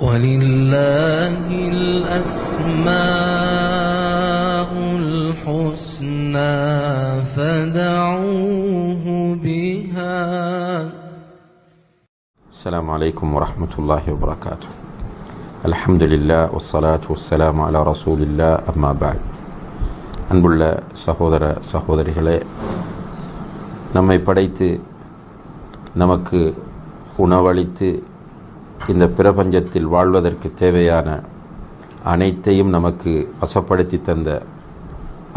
ولله الأسماء الحسنى فدعوه بها السلام عليكم ورحمة الله وبركاته الحمد لله والصلاة والسلام على رسول الله أما بعد அன்புள்ள சகோதர சகோதரிகளே நம்மை படைத்து நமக்கு உணவளித்து இந்த பிரபஞ்சத்தில் வாழ்வதற்கு தேவையான அனைத்தையும் நமக்கு வசப்படுத்தி தந்த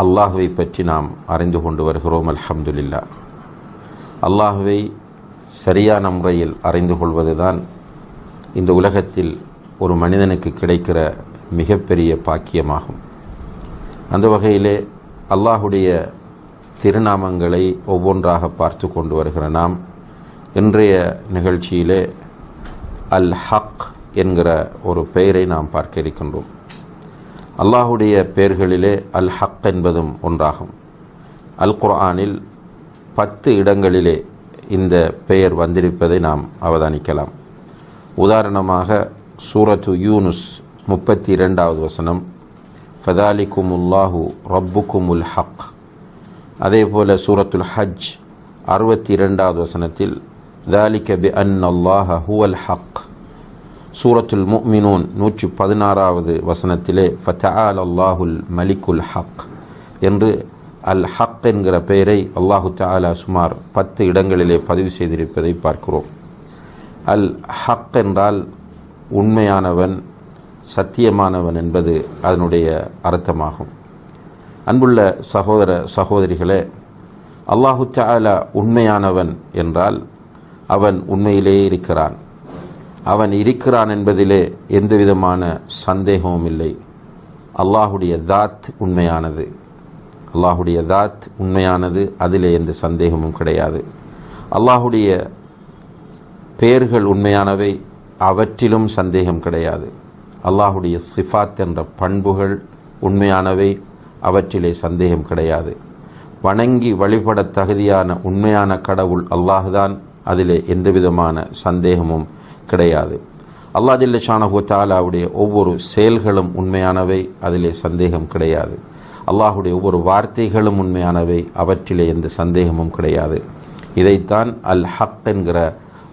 அல்லாஹுவை பற்றி நாம் அறிந்து கொண்டு வருகிறோம் அல்ஹம்துலில்லா. அல்லாஹுவை சரியான முறையில் அறிந்து கொள்வதுதான் இந்த உலகத்தில் ஒரு மனிதனுக்கு கிடைக்கிற மிகப்பெரிய பாக்கியமாகும். அந்த வகையிலே அல்லாஹுடைய திருநாமங்களை ஒவ்வொன்றாக பார்த்து கொண்டு வருகிற நாம் இன்றைய நிகழ்ச்சியிலே அல் ஹக் என்கிற ஒரு பெயரை நாம் பார்க்க இருக்கின்றோம் அல்லாஹுடைய பெயர்களிலே அல் ஹக் என்பதும் ஒன்றாகும். அல் குர்ஆனில் பத்து இடங்களிலே இந்த பெயர் வந்திருப்பதை நாம் அவதானிக்கலாம். உதாரணமாக சூரத்து யூனுஸ் முப்பத்தி இரண்டாவது வசனம் பெதாலிக்கும் உல்லாஹு ரப்புக்கும் உல் ஹக். அதே போல சூரத்துல் ஹஜ் அறுபத்தி இரண்டாவது வசனத்தில் தாலிக்க பி அன் அல்லாஹ ஹுவல் ஹக் சூரத்துல் முக்மினூன் நூற்றி பதினாறாவது வசனத்திலே ஃபத்தஆல் அல்லாஹுல் மலிக்குல் ஹக் என்று அல் ஹக் என்கிற பெயரை அல்லாஹு தாலா சுமார் பத்து இடங்களிலே பதிவு செய்திருப்பதை பார்க்கிறோம். அல் ஹக் என்றால் உண்மையானவன் சத்தியமானவன் என்பது அதனுடைய அர்த்தமாகும். அன்புள்ள சகோதர சகோதரிகளே அல்லாஹு தாலா உண்மையானவன் என்றால் அவன் உண்மையிலேயே இருக்கிறான். அவன் இருக்கிறான் என்பதிலே எந்த விதமான சந்தேகமும் இல்லை. அல்லாஹுடைய தாத் உண்மையானது. அல்லாஹுடைய தாத் உண்மையானது அதிலே எந்த சந்தேகமும் கிடையாது. அல்லாஹுடைய பெயர்கள் உண்மையானவை அவற்றிலும் சந்தேகம் கிடையாது. அல்லாஹுடைய சிஃபாத் என்ற பண்புகள் உண்மையானவை அவற்றிலே சந்தேகம் கிடையாது. வணங்கி வழிபட தகுதியான உண்மையான கடவுள் அல்லாஹுதான். அதிலே எந்தவிதமான சந்தேகமும் கிடையாது. அல்லா ஜில்ல தாலாவுடைய ஒவ்வொரு செயல்களும் உண்மையானவை அதிலே சந்தேகம் கிடையாது. அல்லாஹுடைய ஒவ்வொரு வார்த்தைகளும் உண்மையானவை அவற்றிலே எந்த சந்தேகமும் கிடையாது. இதைத்தான் அல் ஹக் என்கிற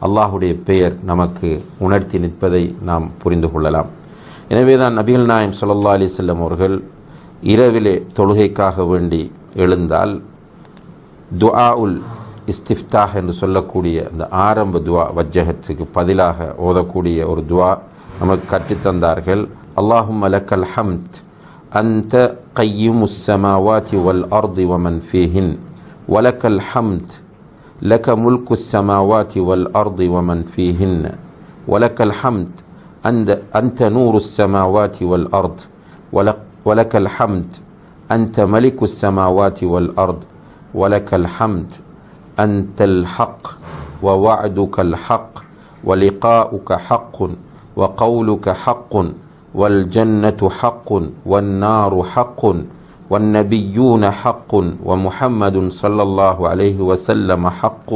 அல்லாஹுடைய பெயர் நமக்கு உணர்த்தி நிற்பதை நாம் புரிந்து கொள்ளலாம். எனவே தான் நபிகள் நாயம் சல்லா அலி செல்லம் அவர்கள் இரவிலே தொழுகைக்காக வேண்டி எழுந்தால் துஆ உல் இஸ்திஃப்தாஹ் என்று சொல்லக்கூடிய அந்த ஆரம்ப துவா வஜ்ஜகத்துக்கு பதிலாக ஓதக்கூடிய ஒரு துவா நமக்கு கற்றுத்தந்தார்கள் அல்லாஹும் அலக்கல் ஹம்த் அந்த கையும் السماوات والأرض ومن فيهن ولك الحمد لك ملك السماوات والأرض ومن فيهن ولك الحمد أنت, أنت نور السماوات والأرض ولك, ولك الحمد أنت ملك السماوات والأرض ولك الحمد أنت الحق ووعدك الحق ولقاؤك حق وقولك حق والجنة حق والنار حق والنبيون حق ومحمد صلى الله عليه وسلم حق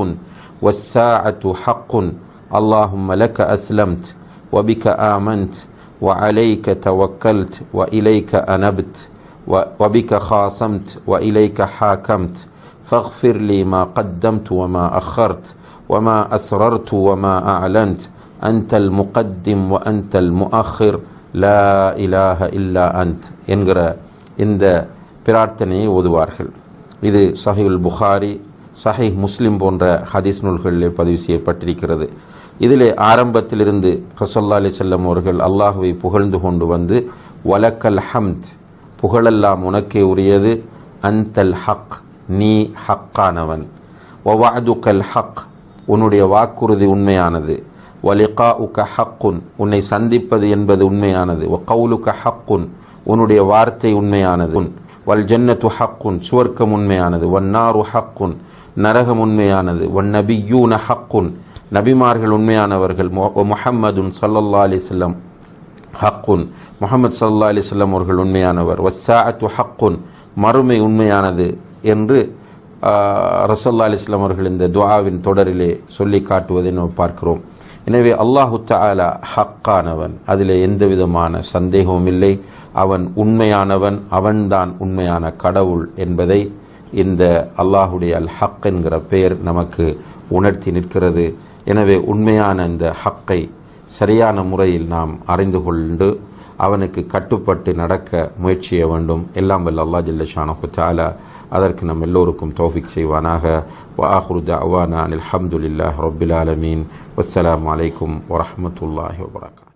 والساعة حق اللهم لك أسلمت وبك آمنت وعليك توكلت وإليك أنبت وبك خاصمت وإليك حاكمت فاغفر لي ما قدمت وما أخرت وما أسررت وما أعلنت أنت المقدم وأنت المؤخر لا إله إلا أنت என்கிற இந்த பிரார்த்தனையை ஓதுவார்கள் இது சஹில் புகாரி சஹிஹ் முஸ்லிம் போன்ற ஹதீஸ் நூல்களிலே பதிவு செய்யப்பட்டிருக்கிறது இதிலே ஆரம்பத்திலிருந்து ரசல்லா அலி செல்லம் அவர்கள் அல்லாஹுவை புகழ்ந்து கொண்டு வந்து வலக்கல் ஹம்த் புகழெல்லாம் உனக்கே உரியது அந்தல் ஹக் நீ ஹக்கானவன் ஒவாதுக்கல் ஹக் உன்னுடைய வாக்குறுதி உண்மையானது வலிகா உக்க ஹக்குன் உன்னை சந்திப்பது என்பது உண்மையானது ஒ கவுலுக்க ஹக்குன் உன்னுடைய வார்த்தை உண்மையானது வல் ஜன்னத்து ஹக்குன் சுவர்க்கம் உண்மையானது வன்னாரு ஹக்குன் நரகம் உண்மையானது ஒன் நபியூன ஹக்குன் நபிமார்கள் உண்மையானவர்கள் முஹம்மதுன் சல்லல்லா அலிஸ்லம் ஹக்குன் முகமது சல்லா அலிஸ்லாம் அவர்கள் உண்மையானவர் வஸ்ஸாஅத்து ஹக்குன் மறுமை உண்மையானது என்று ரசல்லா அலிஸ்லாம் அவர்கள் இந்த துவாவின் தொடரிலே சொல்லி காட்டுவதை நாம் பார்க்கிறோம். எனவே அல்லாஹு தாலா ஹக்கானவன். அதில் எந்த விதமான சந்தேகமும் இல்லை. அவன் உண்மையானவன் அவன்தான் உண்மையான கடவுள் என்பதை இந்த அல்லாஹுடைய அல் ஹக் என்கிற பெயர் நமக்கு உணர்த்தி நிற்கிறது. எனவே உண்மையான இந்த ஹக்கை சரியான முறையில் நாம் அறிந்து கொண்டு அவனுக்கு கட்டுப்பட்டு நடக்க முயற்சிய வேண்டும். எல்லாம் வல்ல அல்லா ஜல்லஷானு தாலா அதற்கு நம் எல்லோருக்கும் தௌஃபிக் செய்வானாக. வாஹுருதா அவானா அனில் ஹம்துலில்லாஹ் ரொபில் ஆலமீன். வஸ்ஸலாமு அலைக்கும் வரமத்துல்லாஹி வபரகா